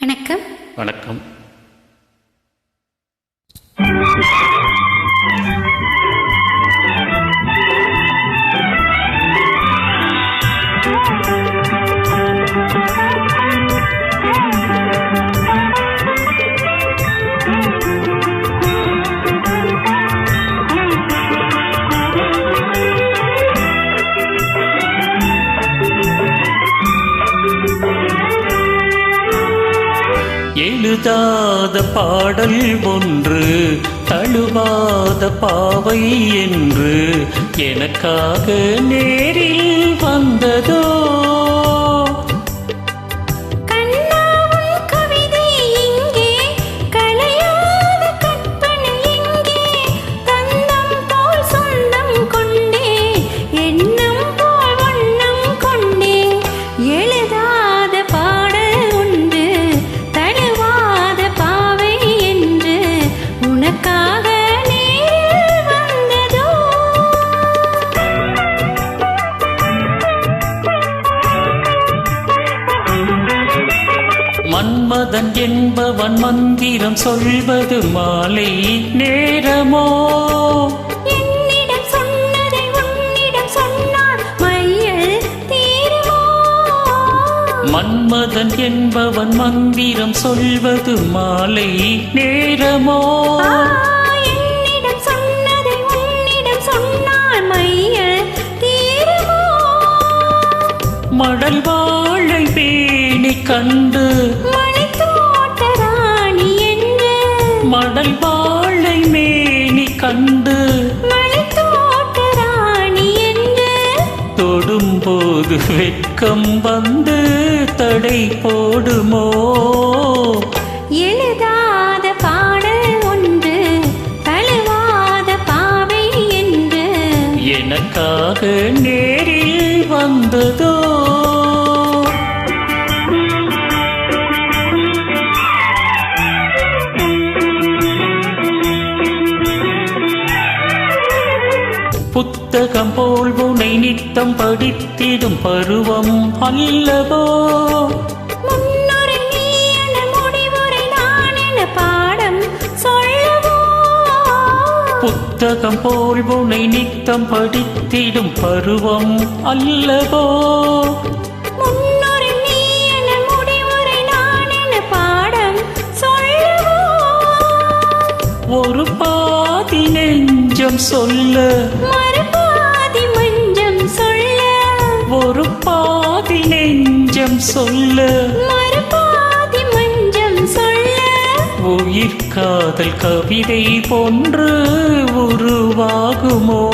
வணக்கம். வணக்கம். எழுதாத பாடல் ஒன்று தழுவாத பாவை என்று எனக்காக நேரில் வந்ததோ? மன்மதன் என்பவன் மந்திரம் சொல்வது மாலை நேரமோ? மன்மதன் என்பவன் மந்திரம் சொல்வது மாலை நேரமோ? ஆ, என்னிடம் சொன்னதை உன்னிடம் சொன்னார் மையல் தீருமோ? மடல் வாழை பேணி கண்டு கண்டு தொடும்போது வெட்கம் வந்து தடை போடுமோ? எழுதாத பாடல் ஒன்று தழுவாத பாவை என்று. எனக்காக நேரில் வந்ததோ? புத்தகம் போல் உனை நித்தம் படித்திடும் பருவம் அல்லவோ? புத்தகம் போல் உனை நித்தம் படித்திடும் பருவம் அல்லவோ? நெஞ்சம் சொல்ல. மறுபாதி மஞ்சம் சொல்ல. ஒரு பாதி நெஞ்சம் சொல்ல. மறுபாதி மஞ்சம் சொல்ல. உயிர் காதல் கவிதை போன்று உருவாகுமோ?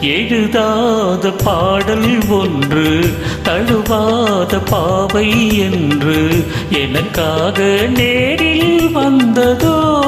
எழுதாத பாடல் ஒன்று தழுவாத பாவை என்று எனக்காக நேரில் வந்ததோ?